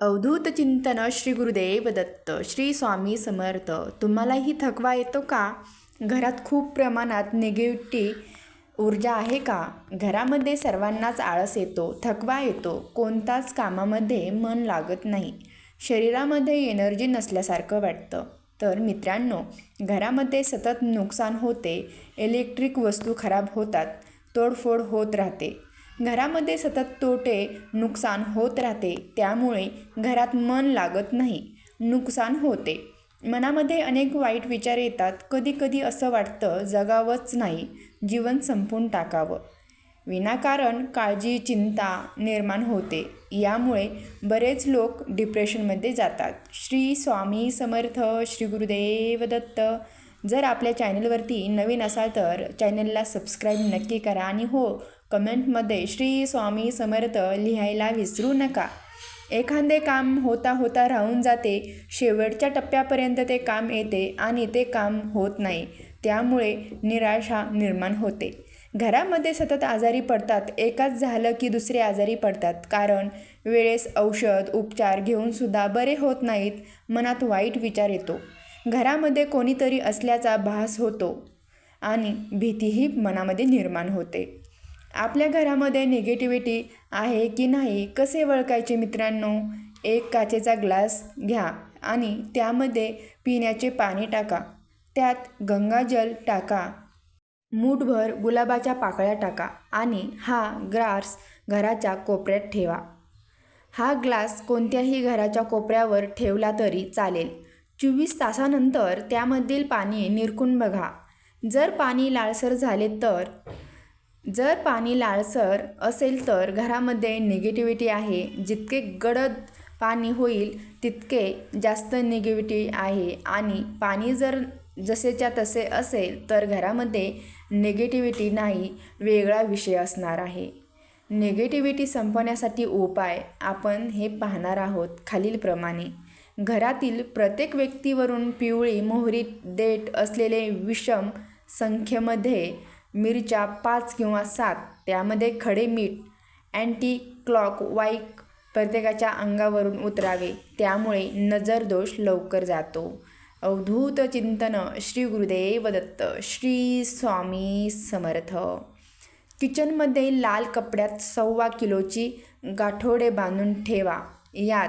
अवधूत चिंतन श्री गुरुदेव दत्त श्री स्वामी समर्थ. तुम्हालाही थकवा येतो का? घरात खूप प्रमाणात निगेटिव्ह ऊर्जा आहे का? घरामध्ये सर्वांनाच आळस येतो थकवा येतो. कोणताच कामामध्ये मन लागत नाही. शरीरामध्ये एनर्जी नसल्यासारखं वाटतं. तर मित्रांनो घरामध्ये सतत नुकसान होते इलेक्ट्रिक वस्तू खराब होतात तोडफोड होत राहते. घरामध्ये सतत तोटे नुकसान होत राहते त्यामुळे घरात मन लागत नाही. नुकसान होते. मनामध्ये अनेक वाईट विचार येतात. कधी कधी असं वाटतं जगावंच नाही. जीवन संपून टाकावं. विनाकारण काळजी चिंता निर्माण होते. यामुळे बरेच लोक डिप्रेशनमध्ये जातात. श्री स्वामी समर्थ श्री गुरुदेव दत्त. जर आपल्या चॅनलवरती नवीन असाल तर चॅनलला सबस्क्राईब नक्की करा. आणि हो कमेंटमध्ये श्री स्वामी समर्थ लिहायला विसरू नका. एखादे काम होता होता राहून जाते शेवटच्या टप्प्यापर्यंत ते काम येते आणि ते काम होत नाही त्यामुळे निराशा निर्माण होते. घरामध्ये सतत आजारी पडतात एकाच झालं की दुसरे आजारी पडतात कारण वेळेस औषध उपचार घेऊनसुद्धा बरे होत नाहीत मनात वाईट विचार येतो. घरामध्ये कोणीतरी असल्याचा भास होतो आणि भीतीही मनामध्ये निर्माण होते. आपल्या घरामध्ये निगेटिव्हिटी आहे की नाही कसे ओळखायचे मित्रांनो? एक काचेचा ग्लास घ्या आणि त्यामध्ये पिण्याचे पाणी टाका. त्यात गंगाजल टाका. मूठभर गुलाबाच्या पाकळ्या टाका आणि हा ग्लास घराच्या कोपऱ्यात ठेवा. हा ग्लास कोणत्याही घराच्या कोपऱ्यावर ठेवला तरी चालेल. चोवीस तासानंतर त्यामधील पाणी निरकून बघा. जर पाणी लालसर झाले तर जर पाणी लाळसर असेल तर घरामध्ये निगेटिव्हिटी आहे. जितके गडद पाणी होईल तितके जास्त निगेटिव्हिटी आहे. आणि पाणी जर जसेच्या तसे असेल तर घरामध्ये निगेटिव्हिटी नाही वेगळा विषय असणार आहे. निगेटिव्हिटी संपवण्यासाठी उपाय आपण हे पाहणार आहोत खालीलप्रमाणे. घरातील प्रत्येक व्यक्तीवरून पिवळी मोहरी देठ असलेले विषम संख्येमध्ये मिरच्या पाच किंवा सात त्यामध्ये खडे मीठ अँटी क्लॉक वाईक प्रत्येकाच्या अंगावरून उतरावे. त्यामुळे नजरदोष लवकर जातो. अवधूत चिंतन श्री गुरुदेव दत्त श्री स्वामी समर्थ. किचनमध्ये लाल कपड्यात सव्वा किलोची गाठोडे बांधून ठेवा. यात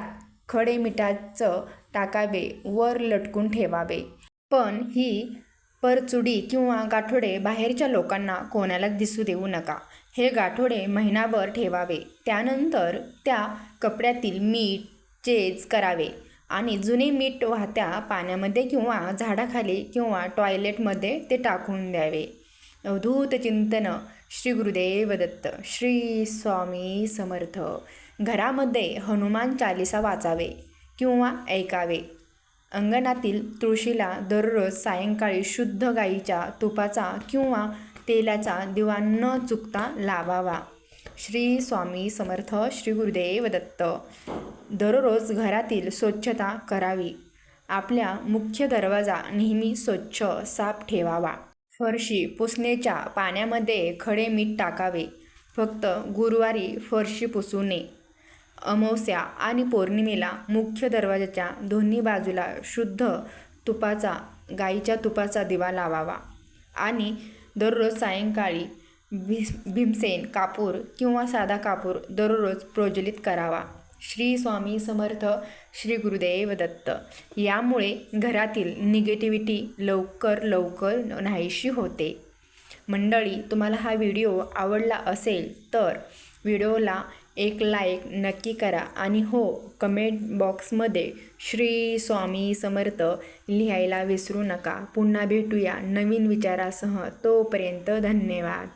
खडे मिठाचं टाकावे वर लटकून ठेवावे. पण ही परचुडी किंवा गाठोडे बाहेरच्या लोकांना कोणाला दिसू देऊ नका. हे गाठोडे महिनाभर ठेवावे. त्यानंतर त्या कपड्यातील मीठ चेज करावे आणि जुने मीठ वाहत्या पाण्यामध्ये किंवा झाडाखाली किंवा टॉयलेटमध्ये ते टाकून द्यावे. अवधूत चिंतन. श्री गुरुदेव दत्त श्री स्वामी समर्थ. घरामध्ये हनुमान चालिसा वाचावे किंवा ऐकावे. अंगणातील तुळशीला दररोज सायंकाळी शुद्ध गाईच्या तुपाचा किंवा तेलाचा दिवा न चुकता लावावा. श्री स्वामी समर्थ श्री गुरुदेव दत्त. दररोज घरातील स्वच्छता करावी. आपल्या मुख्य दरवाजा नेहमी स्वच्छ साफ ठेवावा. फरशी पुसण्याच्या पाण्यामध्ये खडे मीठ टाकावे. फक्त गुरुवारी फरशी पुसू नये. अमावस्या आणि पौर्णिमेला मुख्य दरवाजाच्या दोन्ही बाजूला शुद्ध तुपाचा गाईच्या तुपाचा दिवा लावावा. आणि दररोज सायंकाळी भीस भीमसेन कापूर किंवा साधा कापूर दररोज प्रज्वलित करावा. श्री स्वामी समर्थ श्री गुरुदेव दत्त. यामुळे घरातील निगेटिव्हिटी लवकर लवकर नाहीशी होते. मंडळी तुम्हाला हा व्हिडिओ आवडला असेल तर व्हिडिओला एक लाईक नक्की करा. आणि हो कमेंट बॉक्समध्ये श्री स्वामी समर्थ लिहायला विसरू नका. पुन्हा भेटूया नवीन विचारासह. तोपर्यंत धन्यवाद.